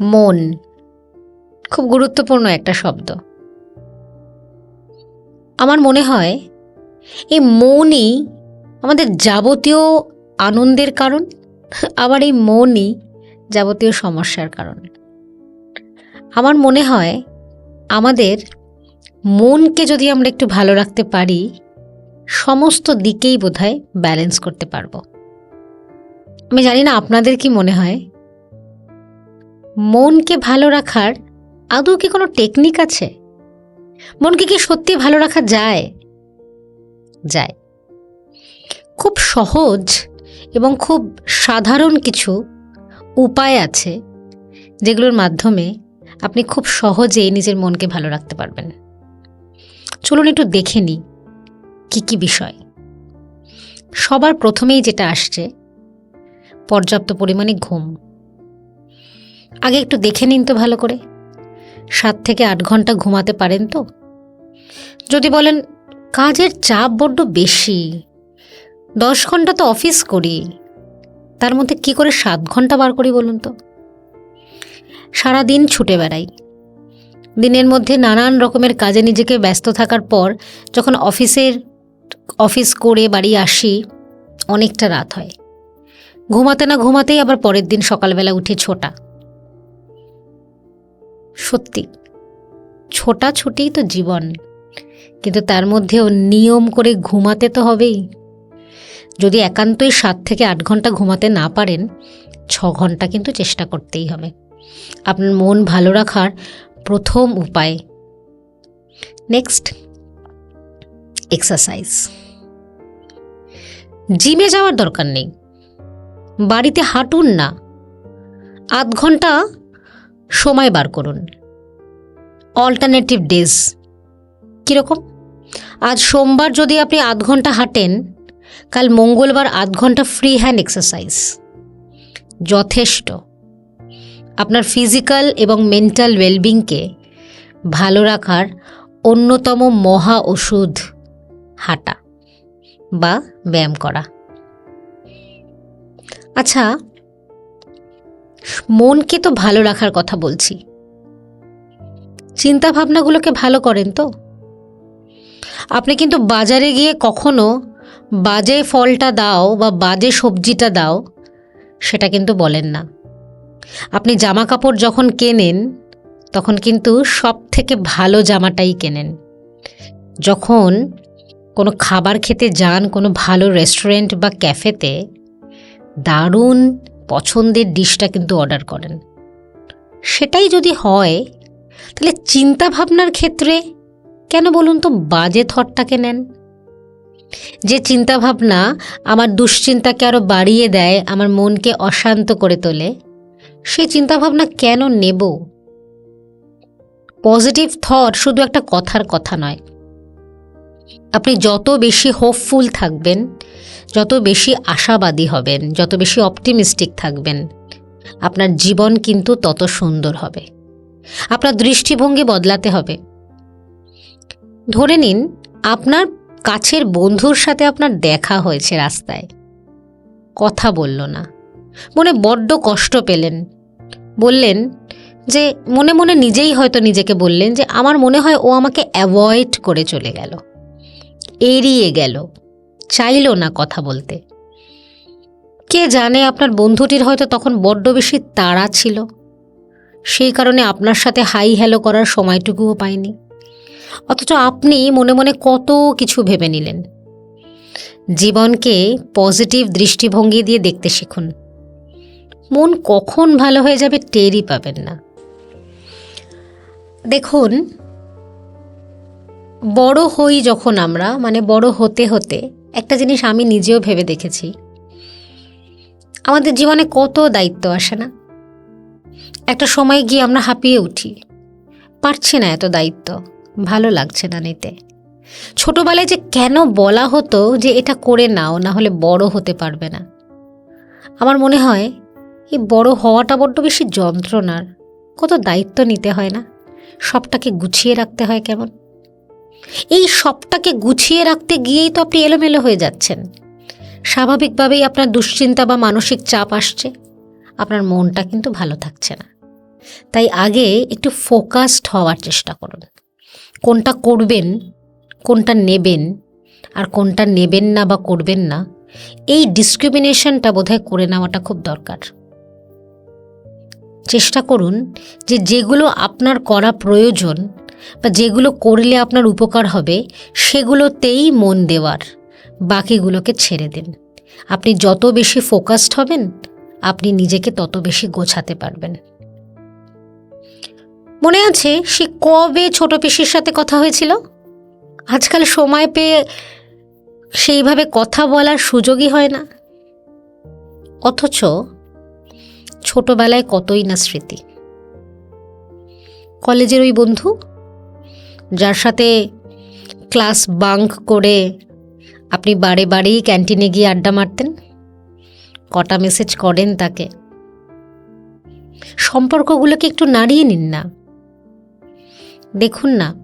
মন। খুব গুরুত্বপূর্ণ একটা শব্দ। আমার মনে হয়, এই মনই আমাদের যাবতীয় আনন্দের কারণ, আবার এই মনই যাবতীয় সমস্যার কারণ। আমার মনে হয়, আমাদের মনকে যদি আমরা একটু ভালো রাখতে পারি, সমস্ত দিকেই বোধহয় ব্যালেন্স করতে পারব। আমি জানি না আপনাদের কি মনে হয় মনকে ভালো রাখার আদৌ কি কোনো টেকনিক আছে? মনকে কি সত্যি ভালো রাখা যায়? যায়। খুব সহজ এবং খুব সাধারণ কিছু উপায় আছে যেগুলোর মাধ্যমে আপনি খুব সহজেই নিজের মনকে ভালো রাখতে পারবেন। চলুন একটু দেখে নিই কী কী বিষয়। সবার প্রথমেই যেটা আসছে, পর্যাপ্ত পরিমাণে ঘুম। আগে একটু দেখে নিন তো ভালো করে। সাত থেকে আট ঘণ্টা ঘুমাতে পারেন তো? যদি বলেন, কাজের চাপ বড্ড বেশি। দশ ঘণ্টা তো অফিস করি। তার মধ্যে কি করে সাত ঘণ্টা বার করি বলুন তো? সারা দিন ছুটে বেড়াই। দিনের মধ্যে নানান রকমের কাজে নিজেকে ব্যস্ত থাকার পর যখন অফিসের, অফিস করে বাড়ি আসি, অনেকটা রাত হয়। ঘুমাতে না ঘুমাতেই আবার পরের দিন সকালবেলা উঠে ছোটা। সত্যি। ছোটা ছুটেই তো জীবন। কিন্তু তার মধ্যেও নিয়ম করে ঘুমাতে তো হবেই। যদি একান্তই সাত থেকে আট ঘণ্টা ঘুমাতে না পারেন, ছ ঘণ্টা কিন্তু চেষ্টা করতেই হবে। আপনার মন ভালো রাখার প্রথম উপায়। Next, exercise. জিমে যাওয়ার দরকার নেই। বাড়িতে হাঁটুন না। আধ ঘণ্টা সময় বার করুন। অল্টারনেটিভ ডেজ কীরকম? আজ সোমবার যদি আপনি আধ ঘণ্টা হাঁটেন, কাল মঙ্গলবার আধ ঘণ্টা ফ্রি হ্যান্ড এক্সারসাইজ যথেষ্ট। আপনার ফিজিক্যাল এবং মেন্টাল ওয়েলবিংকে ভালো রাখার অন্যতম মহা ওষুধ হাঁটা বা ব্যায়াম করা। আচ্ছা মনকে তো ভালো রাখার কথা বলছি। চিন্তা ভাবনাগুলোকে ভালো করেন তো? আপনি কিন্তু বাজারে গিয়ে কখনো বাজে ফলটা দাও বা বাজে সবজিটা দাও, সেটা কিন্তু বলেন না। আপনি জামা কাপড় যখন কেনেন, তখন কিন্তু সব থেকে ভালো জামাটাই কেনেন। যখন কোনো খাবার খেতে যান কোনো ভালো রেস্টুরেন্ট বা ক্যাফেতে, দারুণ পছন্দের ডিশটা কিন্তু অর্ডার করেন। সেটাই যদি হয়, তাহলে চিন্তা ভাবনার ক্ষেত্রে কেন বলুন তো বাজে থটটাকে নেন? যে চিন্তাভাবনা আমার দুশ্চিন্তাকে আরও বাড়িয়ে দেয়, আমার মনকে অশান্ত করে তোলে, সেই চিন্তাভাবনা কেন নেব? পজিটিভ থট শুধু একটা কথার কথা নয়। আপনি যত বেশি হোপফুল থাকবেন, যত বেশি আশাবাদী হবেন, যত বেশি অপটিমিস্টিক থাকবেন, আপনার জীবন কিন্তু তত সুন্দর হবে। আপনার দৃষ্টিভঙ্গি বদলাতে হবে। ধরে নিন, আপনার কাছের বন্ধুর সাথে আপনার দেখা হয়েছে রাস্তায়। কথা বলল না। মনে বড্ড কষ্ট পেলেন। বললেন যে, মনে মনে নিজেই হয়তো নিজেকে বললেন যে, আমার মনে হয় ও আমাকে অ্যাভয়েড করে চলে গেল। এড়িয়ে গেল। চাইল না কথা বলতে। কে জানে আপনার বন্ধুটির হয়তো তখন বড্ড বেশি তাড়া ছিল। সেই কারণে আপনার সাথে হাই হ্যালো করার সময়টুকুও পায়নি অথচ আপনি মনে মনে কত কিছু ভেবে নিলেন। জীবনকে পজিটিভ দৃষ্টিভঙ্গি দিয়ে দেখতে শিখুন। মন কখন ভালো হয়ে যাবে টেরই পাবেন না। দেখুন বড় হই যখন আমরা মানে বড় হতে হতে, একটা জিনিস আমি নিজেও ভেবে দেখেছি। আমাদের জীবনে কত দায়িত্ব আসে না? একটা সময় গিয়ে আমরা হাঁপিয়ে উঠি। পারছি না এত দায়িত্ব, ভালো লাগছে না নিতে। ছোটবেলায় যে কেন বলা হতো যে এটা করে নাও, না হলে বড় হতে পারবে না। আমার মনে হয়, এই বড় হওয়াটা বড্ড বেশি যন্ত্রণার। কত দায়িত্ব নিতে হয় না? সবটাকে গুছিয়ে রাখতে হয় কেমন? এই সবটাকে গুছিয়ে রাখতে গিয়েই তো আপনি এলোমেলো হয়ে যাচ্ছেন। স্বাভাবিকভাবেই আপনার দুশ্চিন্তা বা মানসিক চাপ আসছে। আপনার মনটা কিন্তু ভালো থাকছে না। তাই আগে একটু ফোকাসড হওয়ার চেষ্টা করুন। কোনটা করবেন, কোনটা নেবেন, আর কোনটা নেবেন না বা করবেন না, এই ডিসক্রিমিনেশনটা বোধহয় করে নেওয়াটা খুব দরকার। চেষ্টা করুন যে যেগুলো আপনার করা প্রয়োজন বা যেগুলো করলে আপনার উপকার হবে, সেগুলোতেই মন দেওয়ার। বাকিগুলোকে ছেড়ে দিন। আপনি যত বেশি ফোকাসড হবেন, আপনি নিজেকে তত বেশি গোছাতে পারবেন। মনে আছে সে কবে ছোট পিসির সাথে কথা হয়েছিল? আজকাল সময় পেয়ে সেইভাবে কথা বলার সুযোগই হয় না। অথচ ছোটবেলায় কতই না স্মৃতি। কলেজের ওই বন্ধু যার সাথে ক্লাস বাঙ্ক করে আপনি বারে বারেই ক্যান্টিনে গিয়ে আড্ডা মারতেন? কটা মেসেজ করেন তাকে? সম্পর্কগুলোকে একটু নাড়িয়ে নিন না। দেখুন না,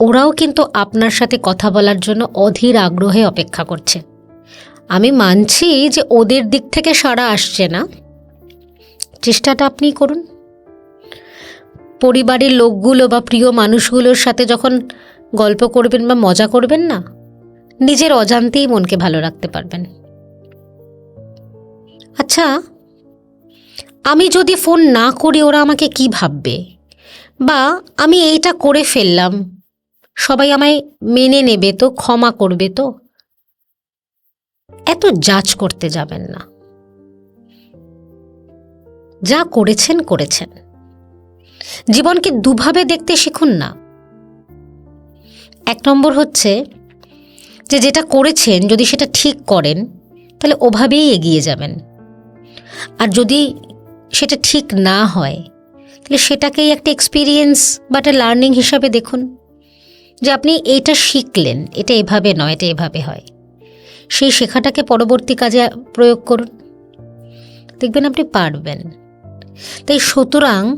ওরাও কিন্তু আপনার সাথে কথা বলার জন্য অধীর আগ্রহে অপেক্ষা করছে। আমি মানছি যে ওদের দিক থেকে সারা আসছে না। চেষ্টাটা আপনিই করুন। পরিবারের লোকগুলো বা প্রিয় মানুষগুলোর সাথে যখন গল্প করবেন বা মজা করবেন না, নিজের অজান্তেই মনকে ভালো রাখতে পারবেন। আচ্ছা আমি যদি ফোন না করি ওরা আমাকে কি ভাববে? বা আমি এইটা করে ফেললাম, সবাই আমায় মেনে নেবে তো, ক্ষমা করবে তো? এত জাজ করতে যাবেন না। যা করেছেন করেছেন। জীবনকে দুভাবে দেখতে শিখুন না। এক নম্বর হচ্ছে যে যেটা করেছেন, যদি সেটা ঠিক করেন, তাহলে ওভাবেই এগিয়ে যাবেন। আর যদি সেটা ঠিক না হয়, তাহলে সেটাকেই একটা এক্সপিরিয়েন্স বা একটা লার্নিং হিসাবে দেখুন যে আপনি এইটা শিখলেন, এটা এভাবে নয়, এটা এভাবে হয়। সেই শেখাটাকে পরবর্তী কাজে প্রয়োগ করুন। দেখবেন আপনি পারবেন। তাই সুতরাং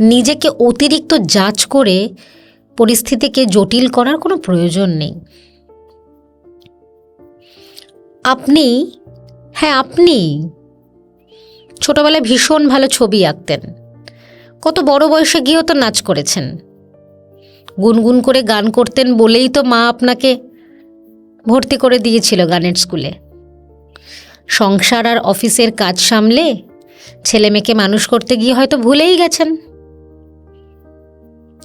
নিজেকে অতিরিক্ত যাচ করে পরিস্থিতিকে জটিল করার কোনো প্রয়োজন নেই। আপনি হ্যাঁ আপনি ছোটবেলায় ভীষণ ভালো ছবি আঁকতেন। কত বড় বয়সে গিয়েও তো নাচ করেছেন। গুনগুন করে গান করতেন বলেই তো মা আপনাকে ভর্তি করে দিয়েছিল গানের স্কুলে। সংসার আর অফিসের কাজ সামলে ছেলে মেয়েকে মানুষ করতে গিয়ে হয়তো ভুলেই গেছেন।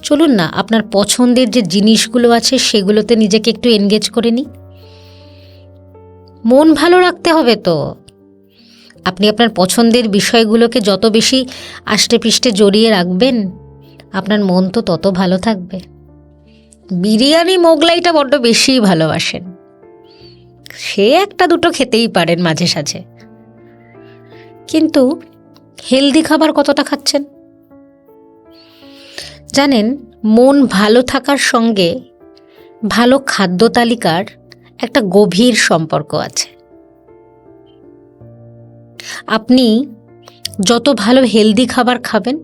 চলুন না, আপনার পছন্দের যে জিনিসগুলো আছে সেগুলোতে নিজেকে একটু এনগেজ করে নিই। মন ভালো রাখতে হবে তো। আপনি আপনার পছন্দের বিষয়গুলোকে যত বেশি আষ্টে পৃষ্ঠে জড়িয়ে রাখবেন, আপনার মন তো তত ভালো থাকবে। বিরিয়ানি মোগলাইটা বড্ড বেশিই ভালোবাসেন। সে একটা দুটো খেতেই পারেন মাঝে সাঝে। কিন্তু হেলদি খাবার কতটা খাচ্ছেন? জানেন, মন ভালো থাকার সঙ্গে ভালো খাদ্য তালিকার একটা গভীর সম্পর্ক আছে। আপনি যত ভালো হেলদি খাবার খাবেন,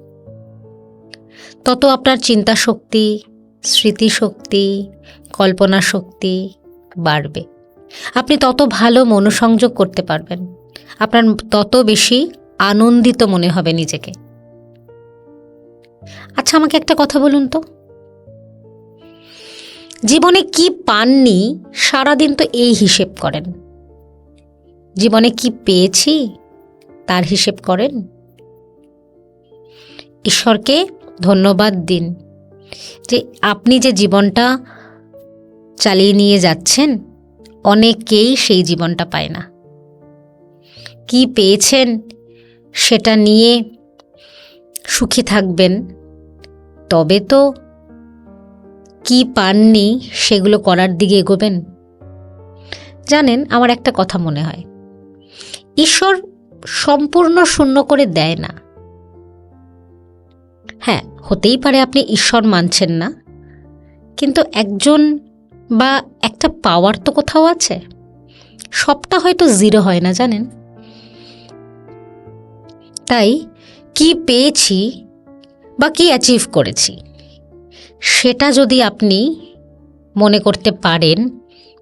তত আপনার চিন্তা শক্তি স্মৃতিশক্তি কল্পনা শক্তি বাড়বে। আপনি তত ভালো মনোসংযোগ করতে পারবেন। আপনার তত বেশি আনন্দিত মনে হবে নিজেকে। আচ্ছা আমাকে একটা কথা বলুন তো। জীবনে কি পাননি, সারাদিন তো এই হিসেব করেন। জীবনে কি পেয়েছি, তার হিসেব করেন। ঈশ্বরকে ধন্যবাদ দিন যে আপনি যে জীবনটা চালিয়ে নিয়ে যাচ্ছেন, অনেকেই সেই জীবনটা পায় না। কি পেয়েছেন, সেটা নিয়ে সুখী থাকবেন। তবে তো কি পাননি সেগুলো করার দিকে এগোবেন? জানেন, আমার একটা কথা মনে হয়। ঈশ্বর সম্পূর্ণ শূন্য করে দেয় না। হ্যাঁ হতেই পারে আপনি ঈশ্বর মানছেন না, কিন্তু একজন বা একটা পাওয়ার তো কোথাও আছে। সবটা হয়তো জিরো হয় না, জানেন? তাই কি পেয়েছি বা কি অ্যাচিভ করেছি? সেটা যদি আপনি মনে করতে পারেন,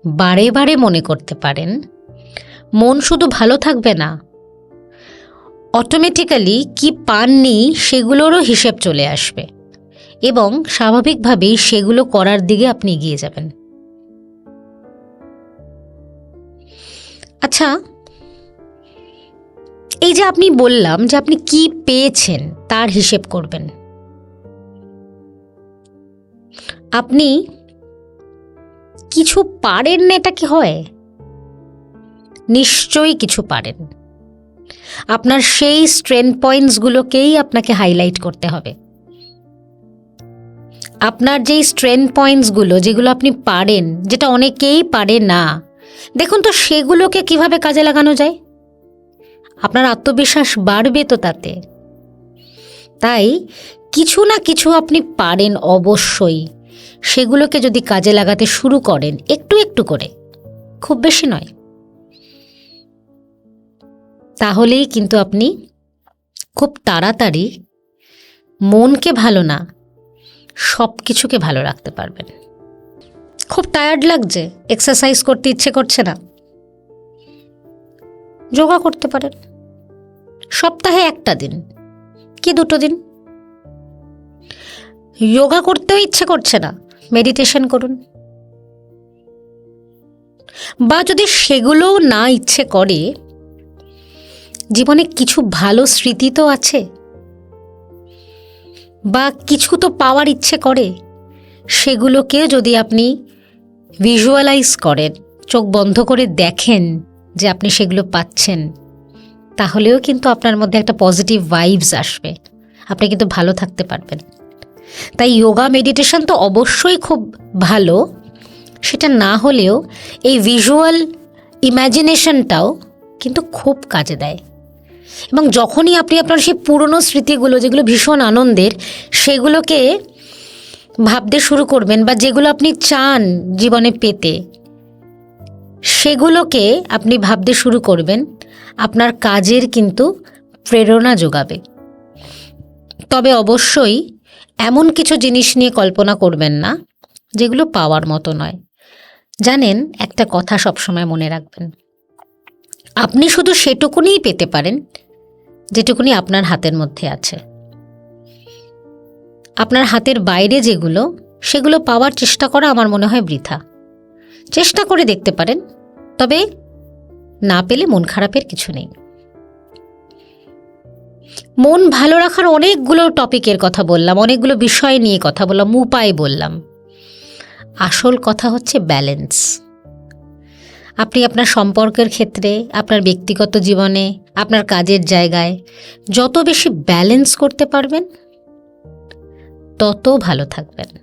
বারে বারে মনে করতে পারেন, মন শুধু ভালো থাকবে না। অটোমেটিক্যালি কি পাননি সেগুলোরও হিসেব চলে আসবে এবং স্বাভাবিকভাবেই সেগুলো করার দিকে আপনি এগিয়ে যাবেন। আচ্ছা এই যে আপনি বললাম যে আপনি কি পেয়েছেন, তার হিসেব করবেন। আপনি কিছু পারেন না, এটা কি হয়? নিশ্চয়ই কিছু পারেন। আপনার সেই স্ট্রেন্থ পয়েন্টসগুলোকেই আপনাকে হাইলাইট করতে হবে। আপনার যেই স্ট্রেন্থ পয়েন্টসগুলো যেগুলো আপনি পারেন, যেটা অনেকেই পারে না, দেখুন তো সেগুলোকে কীভাবে কাজে লাগানো যায়? আপনার আত্মবিশ্বাস বাড়বে তো তাতে। তাই কিছু না কিছু আপনি পারেন অবশ্যই। সেগুলোকে যদি কাজে লাগাতে শুরু করেন, একটু একটু করে। খুব বেশি নয়। তাহলেই কিন্তু আপনি খুব তাড়াতাড়ি মনকে ভালো না সব কিছুকে ভালো রাখতে পারবেন। খুব টায়ার্ড লাগছে এক্সারসাইজ করতে ইচ্ছে করছে না। যোগা করতে পারেন। সপ্তাহে একটা দিন। কি দুটো দিন? যোগা করতেও ইচ্ছে করছে না। মেডিটেশন করুন। বা যদি সেগুলোও না ইচ্ছে করে, জীবনে কিছু ভালো স্মৃতি তো আছে? বা কিছু তো পাওয়ার ইচ্ছে করে, সেগুলোকেও যদি আপনি ভিজুয়ালাইজ করেন, চোখ বন্ধ করে দেখেন যে আপনি সেগুলো পাচ্ছেন, তাহলেও কিন্তু আপনার মধ্যে একটা পজিটিভ ভাইবস আসবে। আপনি কিন্তু ভালো থাকতে পারবেন। তাই যোগা মেডিটেশন তো অবশ্যই খুব ভালো। সেটা না হলেও এই ভিজুয়াল ইম্যাজিনেশনটাও কিন্তু খুব কাজে দেয়। এবং যখনই আপনি আপনার সেই পুরনো স্মৃতিগুলো, যেগুলো ভীষণ আনন্দের, সেগুলোকে ভাবতে শুরু করবেন বা যেগুলো আপনি চান জীবনে পেতে সেগুলোকে আপনি ভাবতে শুরু করবেন, আপনার কাজের কিন্তু প্রেরণা যোগাবে। তবে অবশ্যই এমন কিছু জিনিস নিয়ে কল্পনা করবেন না, যেগুলো পাওয়ার মতো নয়। জানেন, একটা কথা সবসময় মনে রাখবেন। আপনি শুধু সেটুকুনিই পেতে পারেন, যেটুকুনি আপনার হাতের মধ্যে আছে। আপনার হাতের বাইরে যেগুলো, সেগুলো পাওয়ার চেষ্টা করা আমার মনে হয় বৃথা। চেষ্টা করে দেখতে পারেন, তবে না পেলে মন খারাপের কিছু নেই। মন ভালো রাখার অনেকগুলো টপিকের কথা বললাম, অনেকগুলো বিষয় নিয়ে কথা বললাম, উপায় বললাম। আসল কথা হচ্ছে ব্যালেন্স। আপনি আপনার সম্পর্কের ক্ষেত্রে, আপনার ব্যক্তিগত জীবনে, আপনার কাজের জায়গায় যত বেশি ব্যালেন্স করতে পারবেন, তত ভালো থাকবেন।